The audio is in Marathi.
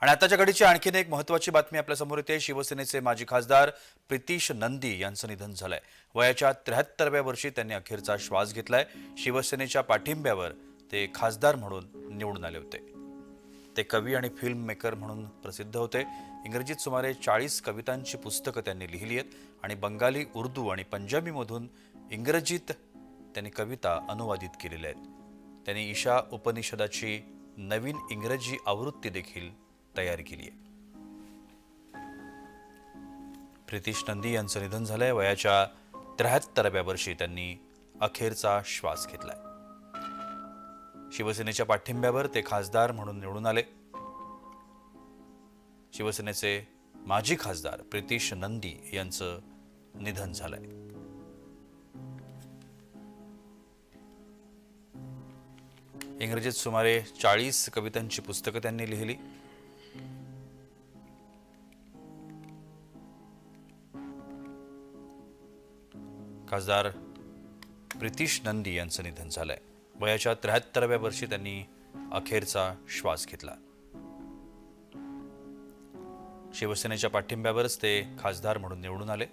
आणि आताच्या घडीची आणखीन एक महत्वाची बातमी आपल्यासमोर येते. शिवसेनेचे माजी खासदार प्रितीश नंदी यांचं निधन झालंय. वयाच्या त्र्याहत्तरव्या वर्षी त्यांनी अखेरचा श्वास घेतलाय. शिवसेनेच्या पाठिंब्यावर ते खासदार म्हणून निवडून आले होते. ते कवी आणि फिल्म मेकर म्हणून प्रसिद्ध होते. इंग्रजीत सुमारे चाळीस कवितांची पुस्तकं त्यांनी लिहिली आहेत. आणि बंगाली उर्दू आणि पंजाबीमधून इंग्रजीत त्यांनी कविता अनुवादित केलेल्या आहेत. त्यांनी ईशा उपनिषदाची नवीन इंग्रजी आवृत्ती देखील तयारी केली आहे. प्रितीश नंदी यांचं निधन झालंय. वयाच्या त्र्याहत्तराव्या वर्षी त्यांनी अखेरचा श्वास घेतलाय. शिवसेनेच्या पाठिंब्यावर ते खासदार म्हणून निवडून आले. शिवसेनेचे माजी खासदार प्रितीश नंदी यांचं निधन झालंय. इंग्रजीत सुमारे चाळीस कवितांची पुस्तकं त्यांनी लिहिली. खासदार प्रितीश नंदी यांचं निधन झालंय. वयाच्या त्र्याहत्तराव्या वर्षी त्यांनी अखेरचा श्वास घेतला. शिवसेनेच्या पाठिंब्यावरच ते खासदार म्हणून निवडून आले.